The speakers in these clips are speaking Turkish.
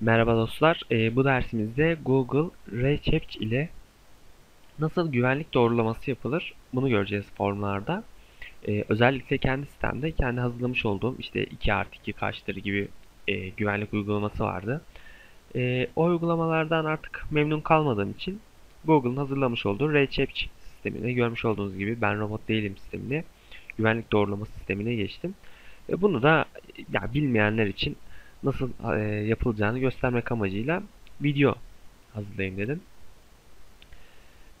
Merhaba dostlar. Ee, bu dersimizde Google Research ile nasıl güvenlik doğrulaması yapılır bunu göreceğiz formlarda. Ee, özellikle kendi sitemde kendi hazırlamış olduğum işte 2 artı 2 kaçtır gibi e, güvenlik uygulaması vardı. E, o uygulamalardan artık memnun kalmadığım için Google'ın hazırlamış olduğu Research sistemini görmüş olduğunuz gibi ben robot değilim sistemini güvenlik doğrulama sistemine geçtim. Ve bunu da ya bilmeyenler için nasıl e, yapılacağını göstermek amacıyla video hazırlayayım dedim.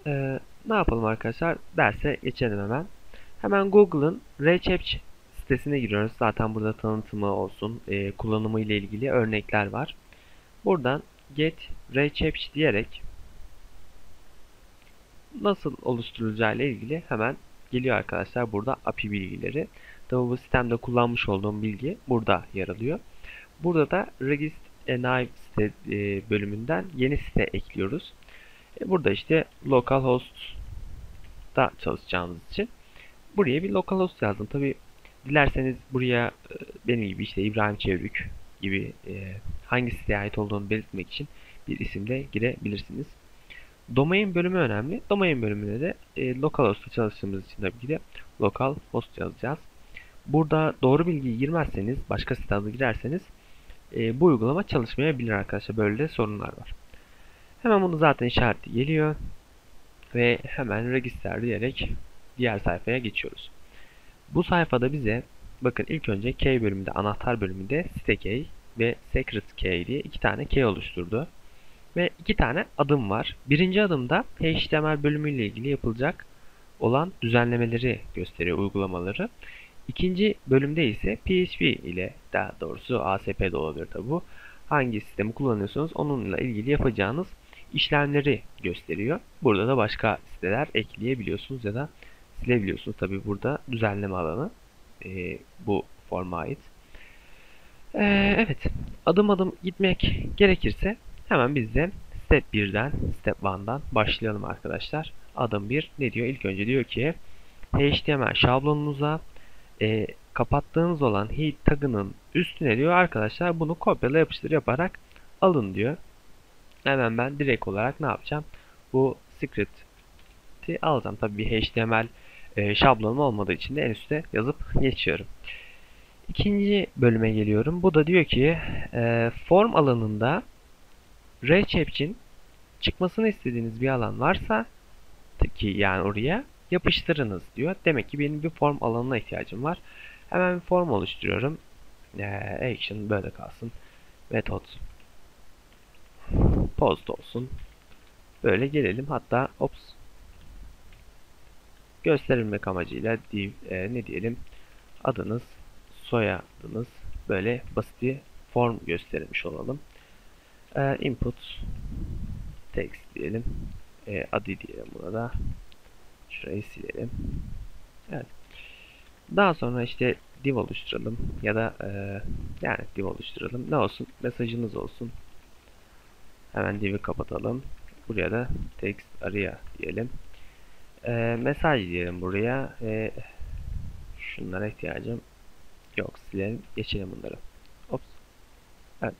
E, ne yapalım arkadaşlar? Derse geçelim hemen. Hemen Google'ın Research sitesine giriyoruz. Zaten burada tanıtımı olsun, e, kullanımı ile ilgili örnekler var. Buradan Get Research diyerek nasıl oluşturulacağı ile ilgili hemen geliyor arkadaşlar burada API bilgileri. Tabi bu sistemde kullanmış olduğum bilgi burada yer alıyor. Burada da Regist Enave site e, bölümünden yeni site ekliyoruz. E, burada işte localhost da çalışacağımız için buraya bir localhost yazdım. Tabi dilerseniz buraya e, benim gibi işte İbrahim Çevrük gibi hangi siteye ait olduğunu belirtmek için bir isimle girebilirsiniz. Domain bölümü önemli. Domain bölümüne de e, localhost'ta çalıştığımız için tabii ki de localhost yazacağız. Burada doğru bilgiyi girmezseniz, başka site adı girerseniz e, bu uygulama çalışmayabilir arkadaşlar. Böyle de sorunlar var. Hemen bunu zaten işareti geliyor. Ve hemen register diyerek diğer sayfaya geçiyoruz. Bu sayfada bize bakın ilk önce key bölümünde, anahtar bölümünde site key ve secret key diye iki tane key oluşturdu. Ve iki tane adım var. Birinci adımda HTML bölümüyle ilgili yapılacak olan düzenlemeleri gösteriyor uygulamaları. İkinci bölümde ise PHP ile daha doğrusu ASP de olabilir tabi bu. Hangi sistemi kullanıyorsanız onunla ilgili yapacağınız işlemleri gösteriyor. Burada da başka siteler ekleyebiliyorsunuz ya da silebiliyorsunuz. Tabi burada düzenleme alanı e, bu forma ait. Ee, evet adım adım gitmek gerekirse hemen biz de step 1'den step 1'dan başlayalım arkadaşlar. Adım 1 ne diyor? İlk önce diyor ki HTML şablonunuza e, kapattığınız olan heat tagının üstüne diyor arkadaşlar bunu kopyala yapıştır yaparak alın diyor. Hemen ben direkt olarak ne yapacağım? Bu script'i alacağım. Tabii bir HTML e, şablonum olmadığı için de en üstte yazıp geçiyorum. İkinci bölüme geliyorum. Bu da diyor ki e, form alanında RChap'in çıkmasını istediğiniz bir alan varsa ki yani oraya yapıştırınız diyor. Demek ki benim bir form alanına ihtiyacım var. Hemen bir form oluşturuyorum. Ee, action böyle kalsın. Method post olsun. Böyle gelelim. Hatta ops gösterilmek amacıyla div e, ne diyelim adınız soyadınız böyle basit bir form göstermiş olalım. E, input text diyelim. E, adı diyelim buna da. Şurayı silelim. Evet. Daha sonra işte div oluşturalım ya da e, yani div oluşturalım. Ne olsun? Mesajınız olsun. Hemen div'i kapatalım. Buraya da text araya diyelim. E, mesaj diyelim buraya. E, şunlara ihtiyacım yok. Silelim. Geçelim bunları. Ops. Evet.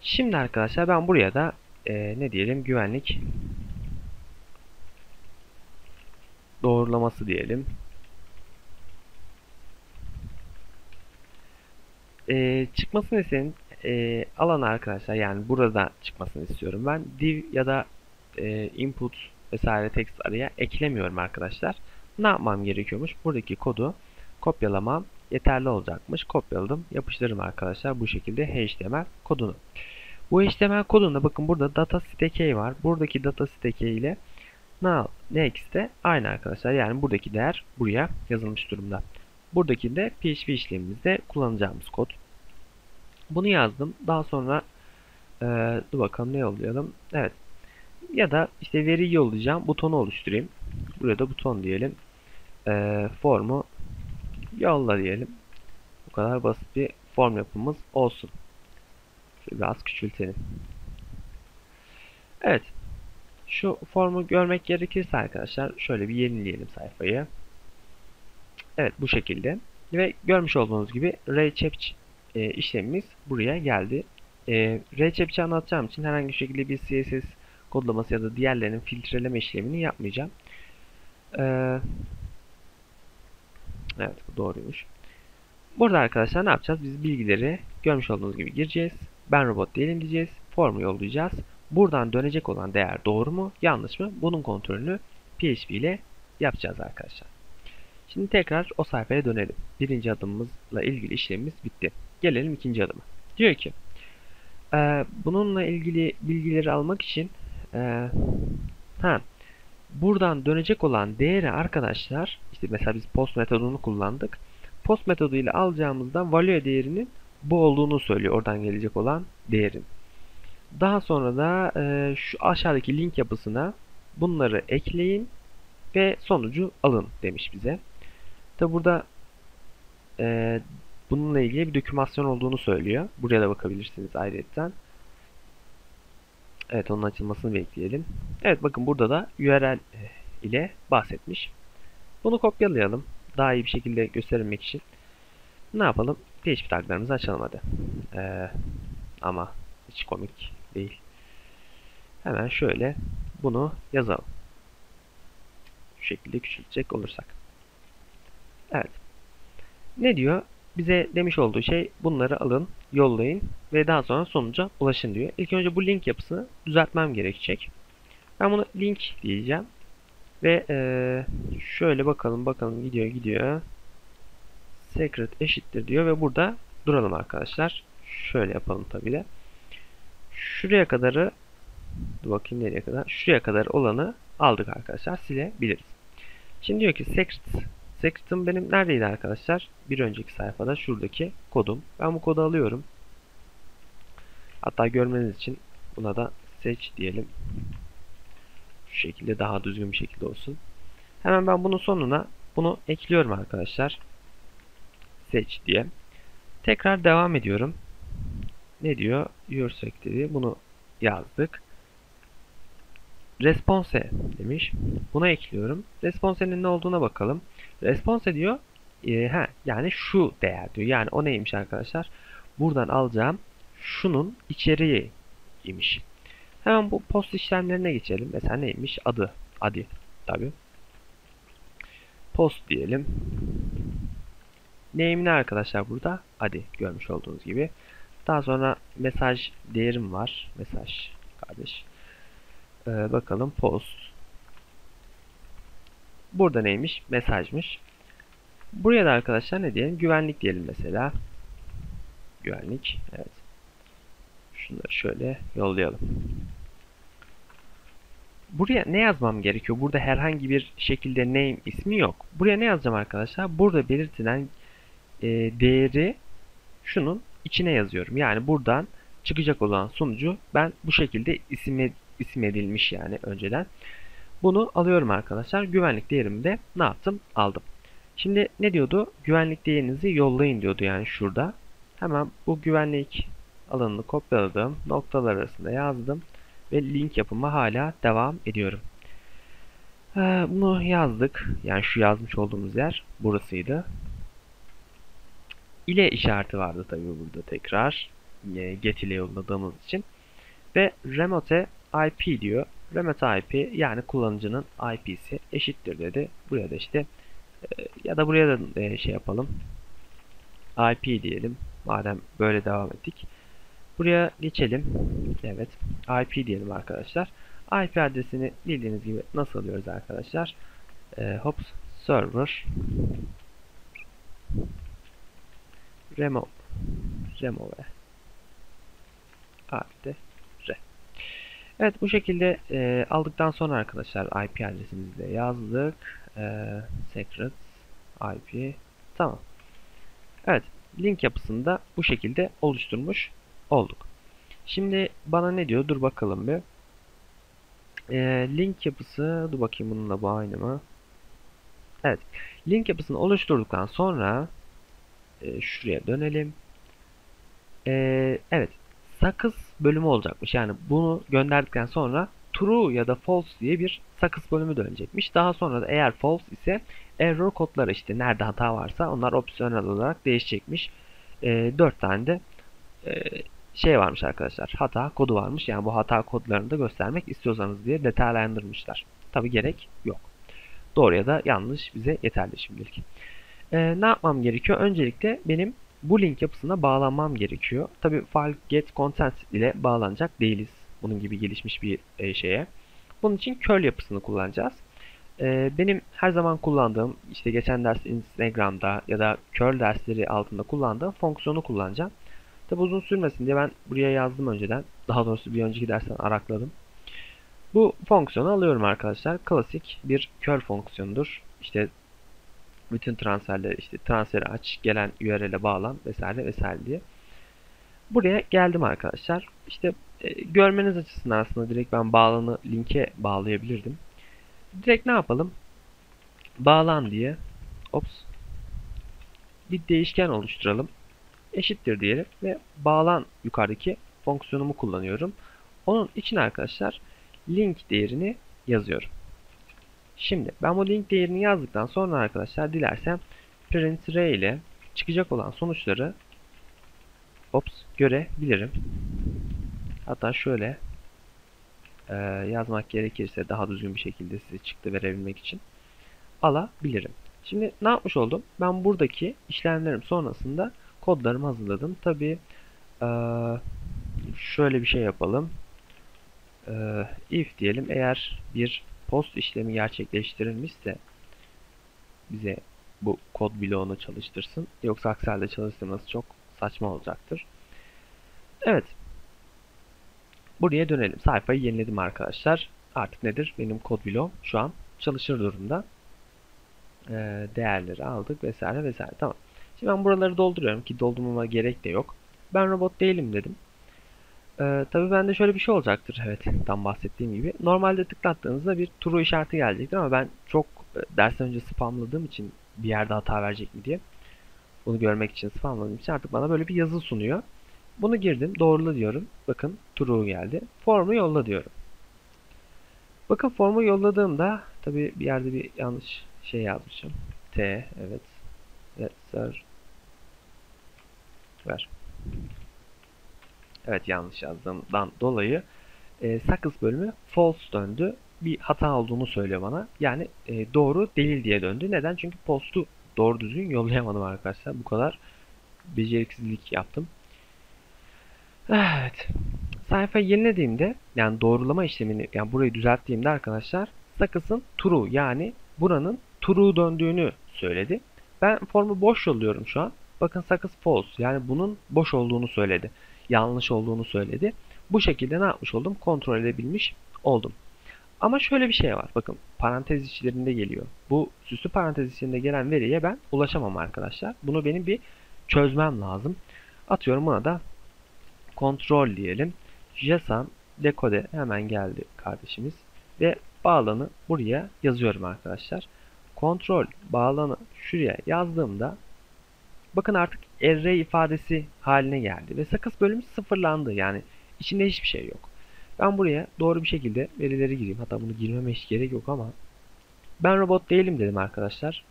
Şimdi arkadaşlar ben buraya da e, ne diyelim güvenlik doğrulaması diyelim. E, çıkmasını isteyen e, alan arkadaşlar yani burada çıkmasını istiyorum ben div ya da e, input vesaire text araya eklemiyorum arkadaşlar. Ne yapmam gerekiyormuş? Buradaki kodu kopyalamam yeterli olacakmış. Kopyaladım. Yapıştırırım arkadaşlar bu şekilde HTML kodunu. Bu HTML kodunda bakın burada data site var. Buradaki data site ile now next'te aynı arkadaşlar. Yani buradaki değer buraya yazılmış durumda. Buradaki de PHP işlemimizde kullanacağımız kod. Bunu yazdım. Daha sonra e, dur bakalım ne yollayalım. Evet. Ya da işte veri yollayacağım. Butonu oluşturayım. Buraya da buton diyelim. E, formu yolla diyelim. Bu kadar basit bir form yapımız olsun. Biraz küçültelim. Evet. Şu formu görmek gerekirse arkadaşlar şöyle bir yenileyelim sayfayı. Evet bu şekilde. Ve görmüş olduğunuz gibi Research e, işlemimiz buraya geldi. E, RCP'yi anlatacağım için herhangi bir şekilde bir CSS kodlaması ya da diğerlerinin filtreleme işlemini yapmayacağım. E, evet bu doğruymuş. Burada arkadaşlar ne yapacağız? Biz bilgileri görmüş olduğunuz gibi gireceğiz. Ben robot değilim diyeceğiz. Formu yollayacağız. Buradan dönecek olan değer doğru mu yanlış mı? Bunun kontrolünü PHP ile yapacağız arkadaşlar. Şimdi tekrar o sayfaya dönelim. Birinci adımımızla ilgili işlemimiz bitti. Gelelim ikinci adıma. Diyor ki e, bununla ilgili bilgileri almak için e, ha, buradan dönecek olan değeri arkadaşlar işte mesela biz post metodunu kullandık. Post metodu ile alacağımızda value değerinin bu olduğunu söylüyor oradan gelecek olan değerin. Daha sonra da e, şu aşağıdaki link yapısına bunları ekleyin ve sonucu alın demiş bize. Tabi burada e, bununla ilgili bir dokümasyon olduğunu söylüyor. Buraya da bakabilirsiniz ayrıca. Evet onun açılmasını bekleyelim. Evet bakın burada da URL ile bahsetmiş. Bunu kopyalayalım. Daha iyi bir şekilde gösterilmek için. Ne yapalım? PHP taglarımızı açalım. Ee, ama hiç komik değil. Hemen şöyle bunu yazalım. Şu şekilde küçültecek olursak. Evet. Ne diyor? Bize demiş olduğu şey bunları alın, yollayın ve daha sonra sonuca ulaşın diyor. İlk önce bu link yapısını düzeltmem gerekecek. Ben bunu link diyeceğim. Ve ee, şöyle bakalım bakalım gidiyor gidiyor. Secret eşittir diyor ve burada duralım arkadaşlar. Şöyle yapalım tabi de. Şuraya kadarı dur bakayım nereye kadar. Şuraya kadar olanı aldık arkadaşlar. Silebiliriz. Şimdi diyor ki secret Secret'ım benim neredeydi arkadaşlar? Bir önceki sayfada şuradaki kodum. Ben bu kodu alıyorum. Hatta görmeniz için buna da seç diyelim. Şu şekilde daha düzgün bir şekilde olsun. Hemen ben bunun sonuna bunu ekliyorum arkadaşlar. Seç diye. Tekrar devam ediyorum. Ne diyor? Your dedi. Bunu yazdık. Response demiş. Buna ekliyorum. Response'nin ne olduğuna bakalım. Response diyor. E, he, yani şu değer diyor. Yani o neymiş arkadaşlar? Buradan alacağım şunun içeriği imiş. Hemen bu post işlemlerine geçelim. Mesela neymiş? Adı. Adı. Tabi. Post diyelim. Name'ini arkadaşlar burada. Adı. Görmüş olduğunuz gibi. Daha sonra mesaj değerim var. Mesaj kardeş. Ee, bakalım post. Burada neymiş? Mesajmış. Buraya da arkadaşlar ne diyelim? Güvenlik diyelim mesela. Güvenlik. Evet. Şunları şöyle yollayalım. Buraya ne yazmam gerekiyor? Burada herhangi bir şekilde name ismi yok. Buraya ne yazacağım arkadaşlar? Burada belirtilen e, değeri şunun içine yazıyorum. Yani buradan çıkacak olan sonucu ben bu şekilde isim, isim edilmiş yani önceden. Bunu alıyorum arkadaşlar. Güvenlik değerimi de ne yaptım? Aldım. Şimdi ne diyordu? Güvenlik değerinizi yollayın diyordu yani şurada. Hemen bu güvenlik alanını kopyaladım. Noktalar arasında yazdım. Ve link yapıma hala devam ediyorum. Ee, bunu yazdık. Yani şu yazmış olduğumuz yer burasıydı. İle işareti vardı tabii burada tekrar. Get ile yolladığımız için. Ve remote IP diyor. Remote IP yani kullanıcının IP'si eşittir dedi. Buraya da işte e, ya da buraya da e, şey yapalım. IP diyelim. Madem böyle devam ettik. Buraya geçelim. Evet. IP diyelim arkadaşlar. IP adresini bildiğiniz gibi nasıl alıyoruz arkadaşlar? E, hops server remove remove artı Evet bu şekilde e, aldıktan sonra arkadaşlar IP adresimizi de yazdık. E, secret IP tamam. Evet link yapısını da bu şekilde oluşturmuş olduk. Şimdi bana ne diyor? Dur bakalım bir. E, link yapısı dur bakayım bununla bu aynı mı? Evet. Link yapısını oluşturduktan sonra e, şuraya dönelim. E, evet sakız bölümü olacakmış. Yani bunu gönderdikten sonra true ya da false diye bir sakız bölümü dönecekmiş. Daha sonra da eğer false ise error kodları işte nerede hata varsa onlar opsiyonel olarak değişecekmiş. e, 4 tane de e, şey varmış arkadaşlar. Hata kodu varmış. Yani bu hata kodlarını da göstermek istiyorsanız diye detaylandırmışlar. Tabi gerek yok. Doğru ya da yanlış bize yeterli şimdilik. E, ne yapmam gerekiyor? Öncelikle benim bu link yapısına bağlanmam gerekiyor. Tabi file get content ile bağlanacak değiliz. Bunun gibi gelişmiş bir e, şeye. Bunun için curl yapısını kullanacağız. E, benim her zaman kullandığım işte geçen ders Instagram'da ya da curl dersleri altında kullandığım fonksiyonu kullanacağım. Tabi uzun sürmesin diye ben buraya yazdım önceden. Daha doğrusu bir önceki dersten arakladım. Bu fonksiyonu alıyorum arkadaşlar. Klasik bir curl fonksiyonudur. İşte bütün transferleri işte transferi aç, gelen URL'e bağlan vesaire vesaire diye. Buraya geldim arkadaşlar. İşte e, görmeniz açısından aslında direkt ben bağlanı linke bağlayabilirdim. Direkt ne yapalım? Bağlan diye ops bir değişken oluşturalım. Eşittir diyelim ve bağlan yukarıdaki fonksiyonumu kullanıyorum. Onun için arkadaşlar link değerini yazıyorum. Şimdi ben bu link değerini yazdıktan sonra arkadaşlar dilersem print ray ile çıkacak olan sonuçları ops görebilirim. Hatta şöyle e, yazmak gerekirse daha düzgün bir şekilde size çıktı verebilmek için alabilirim. Şimdi ne yapmış oldum? Ben buradaki işlemlerim sonrasında kodlarımı hazırladım. Tabi e, şöyle bir şey yapalım. E, if diyelim eğer bir post işlemi gerçekleştirilmişse bize bu kod bloğunu çalıştırsın. Yoksa halde çalıştırması çok saçma olacaktır. Evet. Buraya dönelim. Sayfayı yeniledim arkadaşlar. Artık nedir? Benim kod bloğum şu an çalışır durumda. Ee, değerleri aldık vesaire vesaire. Tamam. Şimdi ben buraları dolduruyorum ki doldurmama gerek de yok. Ben robot değilim dedim. Ee, tabii bende şöyle bir şey olacaktır. Evet, tam bahsettiğim gibi. Normalde tıklattığınızda bir true işareti gelecektir ama ben çok e, dersten önce spamladığım için bir yerde hata verecek mi diye bunu görmek için spamladığım için artık bana böyle bir yazı sunuyor. Bunu girdim, doğrula diyorum. Bakın true geldi. Formu yolla diyorum. Bakın formu yolladığımda tabii bir yerde bir yanlış şey yazmışım. T evet. Sir. Ver. Evet yanlış yazdığımdan dolayı e, sakız bölümü false döndü. Bir hata olduğunu söylüyor bana. Yani e, doğru delil diye döndü. Neden? Çünkü postu doğru düzgün yollayamadım arkadaşlar. Bu kadar beceriksizlik yaptım. Evet. Sayfa yenilediğimde yani doğrulama işlemini yani burayı düzelttiğimde arkadaşlar sakızın true yani buranın true döndüğünü söyledi. Ben formu boş yolluyorum şu an. Bakın sakız false yani bunun boş olduğunu söyledi yanlış olduğunu söyledi. Bu şekilde ne yapmış oldum? Kontrol edebilmiş oldum. Ama şöyle bir şey var. Bakın parantez içlerinde geliyor. Bu süslü parantez içinde gelen veriye ben ulaşamam arkadaşlar. Bunu benim bir çözmem lazım. Atıyorum buna da kontrol diyelim. JSON dekode hemen geldi kardeşimiz. Ve bağlanı buraya yazıyorum arkadaşlar. Kontrol bağlanı şuraya yazdığımda bakın artık array ifadesi haline geldi. Ve sakız bölümü sıfırlandı. Yani içinde hiçbir şey yok. Ben buraya doğru bir şekilde verileri gireyim. Hatta bunu girmeme hiç gerek yok ama ben robot değilim dedim arkadaşlar.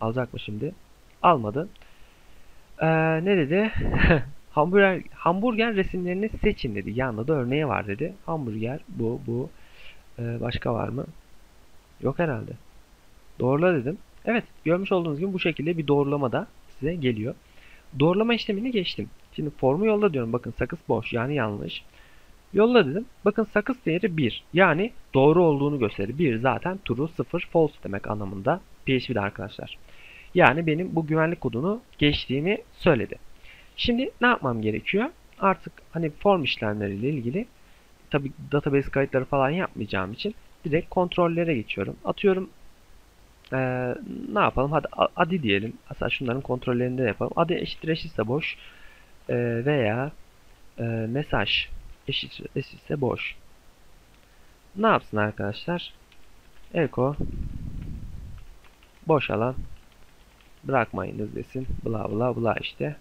Alacak mı şimdi? Almadı. Ee, ne dedi? hamburger, hamburger resimlerini seçin dedi. Yanında da örneği var dedi. Hamburger bu bu. Ee, başka var mı? Yok herhalde. Doğrula dedim. Evet görmüş olduğunuz gibi bu şekilde bir doğrulama da size geliyor. Doğrulama işlemini geçtim. Şimdi formu yolla diyorum. Bakın sakız boş yani yanlış. Yolla dedim. Bakın sakız değeri 1. Yani doğru olduğunu gösterir. 1 zaten true 0 false demek anlamında. PHP'de arkadaşlar. Yani benim bu güvenlik kodunu geçtiğimi söyledi. Şimdi ne yapmam gerekiyor? Artık hani form işlemleriyle ilgili tabi database kayıtları falan yapmayacağım için direkt kontrollere geçiyorum. Atıyorum ee, ne yapalım? Hadi adi diyelim. Aslında şunların kontrollerinde de yapalım. Adi eşittir eşitse boş ee, veya e, mesaj eşit eşitse boş. Ne yapsın arkadaşlar? Eko boş alan bırakmayınız desin. Bla bla bla işte.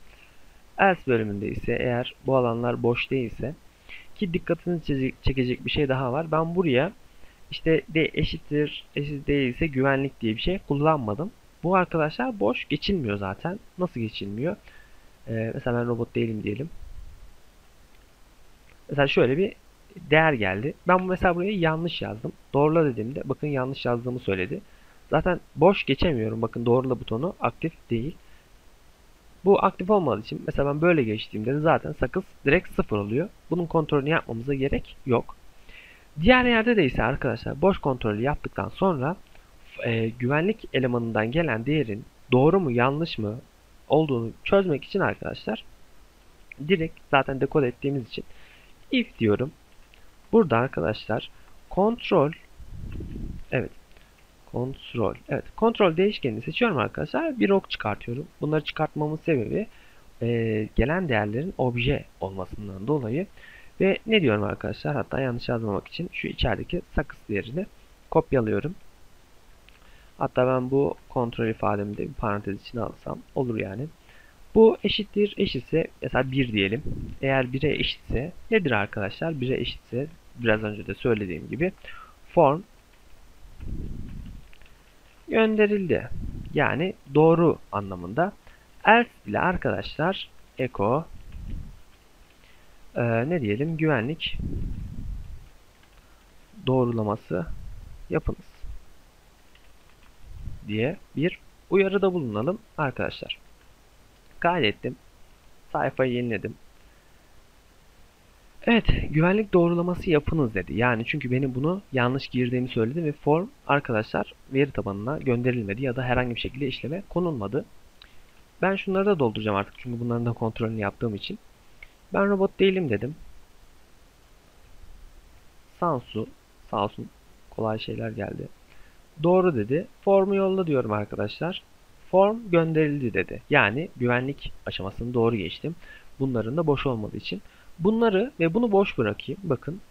Else bölümünde ise eğer bu alanlar boş değilse ki dikkatinizi çekecek bir şey daha var. Ben buraya işte de eşittir eşit değilse güvenlik diye bir şey kullanmadım. Bu arkadaşlar boş geçilmiyor zaten. Nasıl geçilmiyor? Ee, mesela ben robot değilim diyelim. Mesela şöyle bir değer geldi. Ben bu mesela buraya yanlış yazdım. Doğrula dediğimde bakın yanlış yazdığımı söyledi. Zaten boş geçemiyorum. Bakın doğrula butonu aktif değil. Bu aktif olmadığı için mesela ben böyle geçtiğimde de zaten sakız direkt sıfır oluyor. Bunun kontrolünü yapmamıza gerek yok. Diğer yerde de ise arkadaşlar boş kontrolü yaptıktan sonra e, güvenlik elemanından gelen değerin doğru mu yanlış mı olduğunu çözmek için arkadaşlar direkt zaten dekode ettiğimiz için if diyorum. Burada arkadaşlar kontrol evet kontrol evet kontrol değişkenini seçiyorum arkadaşlar bir ok çıkartıyorum. Bunları çıkartmamın sebebi e, gelen değerlerin obje olmasından dolayı ve ne diyorum arkadaşlar hatta yanlış yazmamak için şu içerideki sakız değerini kopyalıyorum. Hatta ben bu kontrol ifademi de bir parantez içine alsam olur yani. Bu eşittir eşitse mesela 1 diyelim. Eğer 1'e eşitse nedir arkadaşlar? 1'e eşitse biraz önce de söylediğim gibi form gönderildi. Yani doğru anlamında. Else ile arkadaşlar echo e, ne diyelim güvenlik doğrulaması yapınız diye bir uyarıda bulunalım arkadaşlar. Kaydettim. Sayfayı yeniledim. Evet, güvenlik doğrulaması yapınız dedi. Yani çünkü benim bunu yanlış girdiğimi söyledi ve form arkadaşlar veri tabanına gönderilmedi ya da herhangi bir şekilde işleme konulmadı. Ben şunları da dolduracağım artık çünkü bunların da kontrolünü yaptığım için. Ben robot değilim dedim. Sansu, sağ olsun kolay şeyler geldi. Doğru dedi. Formu yolla diyorum arkadaşlar. Form gönderildi dedi. Yani güvenlik aşamasını doğru geçtim. Bunların da boş olmadığı için. Bunları ve bunu boş bırakayım. Bakın.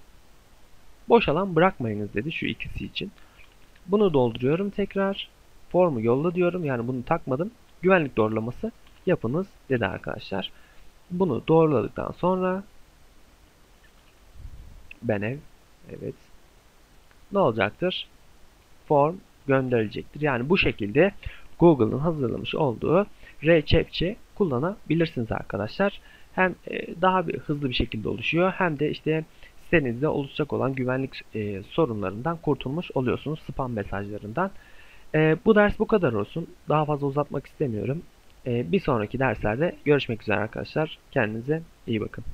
Boş alan bırakmayınız dedi şu ikisi için. Bunu dolduruyorum tekrar. Formu yolla diyorum. Yani bunu takmadım. Güvenlik doğrulaması yapınız dedi arkadaşlar. Bunu doğruladıktan sonra ben ev evet ne olacaktır? Form gönderilecektir. Yani bu şekilde Google'ın hazırlamış olduğu R-Captcha kullanabilirsiniz arkadaşlar. Hem e, daha bir hızlı bir şekilde oluşuyor hem de işte sitenizde oluşacak olan güvenlik e, sorunlarından kurtulmuş oluyorsunuz spam mesajlarından. E, bu ders bu kadar olsun. Daha fazla uzatmak istemiyorum. Bir sonraki derslerde görüşmek üzere arkadaşlar. Kendinize iyi bakın.